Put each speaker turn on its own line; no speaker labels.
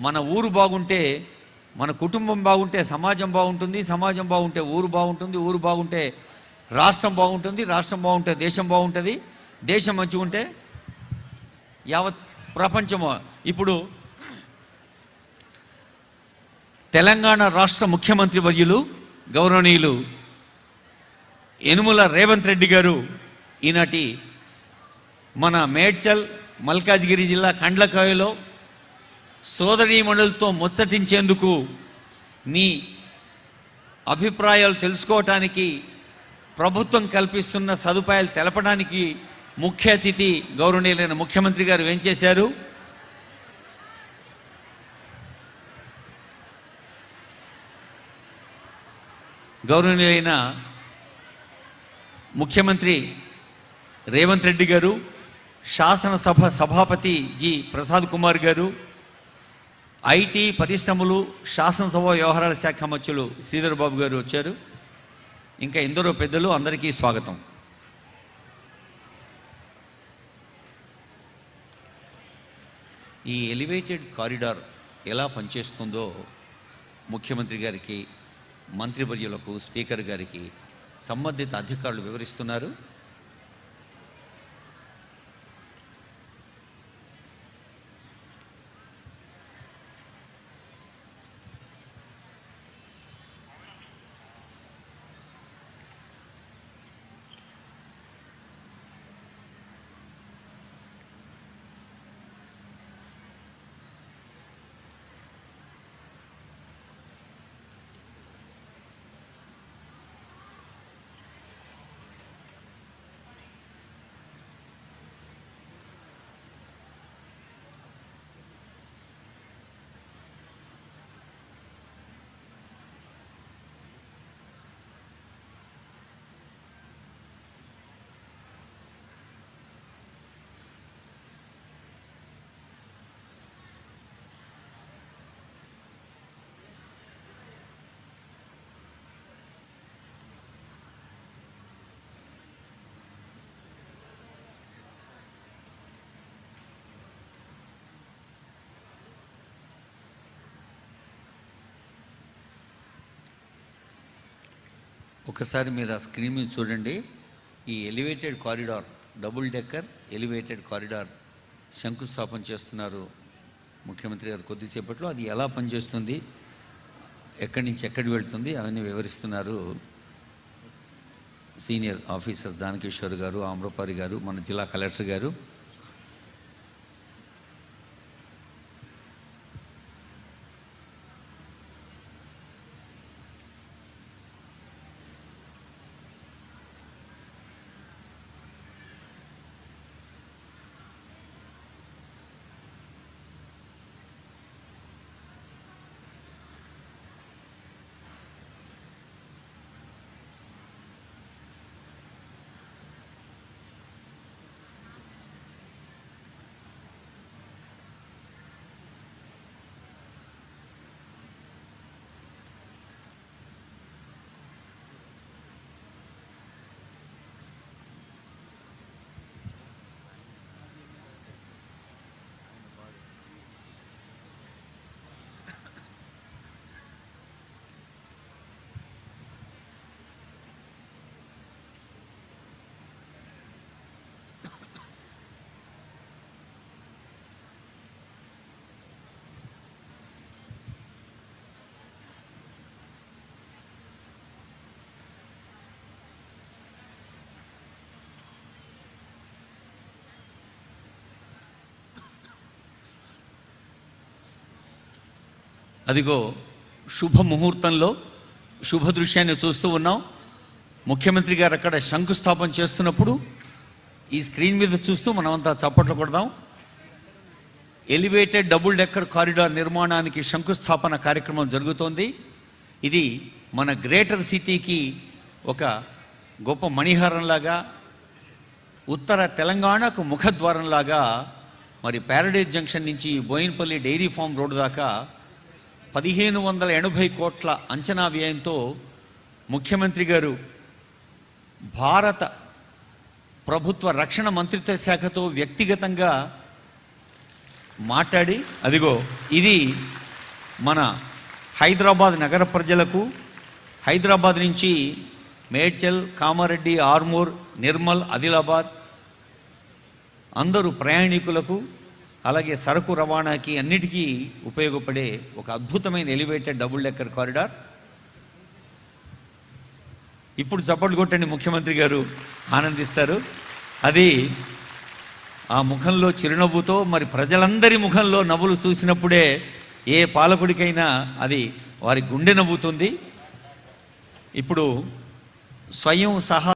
మన ఊరు బాగుంటే మన కుటుంబం బాగుంటే సమాజం బాగుంటుంది సమాజం బాగుంటే ఊరు బాగుంటుంది ఊరు బాగుంటే రాష్ట్రం బాగుంటుంది రాష్ట్రం బాగుంటే దేశం బాగుంటుంది దేశం మంచిగా ఉంటే యావత్ ప్రపంచము. ఇప్పుడు తెలంగాణ రాష్ట్ర ముఖ్యమంత్రి వర్యులు గౌరవనీయులు యనుమల రేవంత్ రెడ్డి గారు ఈనాటి మన మేడ్చల్ మల్కాజ్గిరి జిల్లా కండ్లకాయలో సోదరీమణులతో ముచ్చటించేందుకు మీ అభిప్రాయాలు తెలుసుకోవటానికి ప్రభుత్వం కల్పిస్తున్న సదుపాయాలు తెలపడానికి ముఖ్య అతిథి గౌరవనీయులైన ముఖ్యమంత్రి గారు ఏం చేశారు? గౌరవనీయులైన ముఖ్యమంత్రి రేవంత్ రెడ్డి గారు శాసనసభ సభాపతి జి ప్రసాద్ కుమార్ గారు ఐటీ పరిశ్రమలు శాసనసభ వ్యవహారాల శాఖ మంత్రులు శ్రీధర్ బాబు గారు వచ్చారు. ఇంకా ఎందరో పెద్దలు అందరికీ స్వాగతం. ఈ ఎలివేటెడ్ కారిడార్ ఎలా పనిచేస్తుందో ముఖ్యమంత్రి గారికి మంత్రివర్యులకు స్పీకర్ గారికి సంబంధిత అధికారులు వివరిస్తున్నారు. ఒకసారి మీరు ఆ స్క్రీన్ మీద చూడండి. ఈ elevated corridor double decker elevated corridor శంకుస్థాపన చేస్తున్నారు ముఖ్యమంత్రి గారు కొద్దిసేపట్లో. అది ఎలా పనిచేస్తుంది? ఎక్కడి నుంచి ఎక్కడికి వెళ్తుంది? అవన్నీ వివరిస్తున్నారు సీనియర్ ఆఫీసర్ దానకిషోర్ గారు ఆమ్రపారి గారు మన జిల్లా కలెక్టర్ గారు. అదిగో శుభ ముహూర్తంలో శుభ దృశ్యాన్ని చూస్తూ ఉన్నాం. ముఖ్యమంత్రి గారు అక్కడ శంకుస్థాపన చేస్తున్నప్పుడు ఈ స్క్రీన్ మీద చూస్తూ మనమంతా చప్పట్లు కొడదాం. ఎలివేటెడ్ డబుల్ డెక్కర్ కారిడార్ నిర్మాణానికి శంకుస్థాపన కార్యక్రమం జరుగుతోంది. ఇది మన గ్రేటర్ సిటీకి ఒక గొప్ప మణిహారంలాగా ఉత్తర తెలంగాణకు ముఖద్వారంలాగా మరి ప్యారడైజ్ జంక్షన్ నుంచి బోయిన్పల్లి డైరీ ఫామ్ రోడ్డు దాకా పదిహేను వందల ఎనభై కోట్ల అంచనా వ్యయంతో ముఖ్యమంత్రి గారు భారత ప్రభుత్వ రక్షణ మంత్రిత్వ శాఖతో వ్యక్తిగతంగా మాట్లాడి అదిగో ఇది మన హైదరాబాద్ నగర ప్రజలకు హైదరాబాద్ నుంచి మేడ్చల్ కామారెడ్డి ఆర్మూర్ నిర్మల్ ఆదిలాబాద్ అందరూ ప్రయాణికులకు అలాగే సరుకు రవాణాకి అన్నిటికీ ఉపయోగపడే ఒక అద్భుతమైన ఎలివేటెడ్ డబుల్ డెక్కర్ కారిడార్ ఇప్పుడు చప్పట్లు కొట్టండి ముఖ్యమంత్రి గారు ఆనందిస్తారు. అది ఆ ముఖంలో చిరునవ్వుతో మరి ప్రజలందరి ముఖంలో నవ్వులు చూసినప్పుడే ఏ పాలకుడికైనా అది వారి గుండె నవ్వుతుంది. ఇప్పుడు స్వయం సహా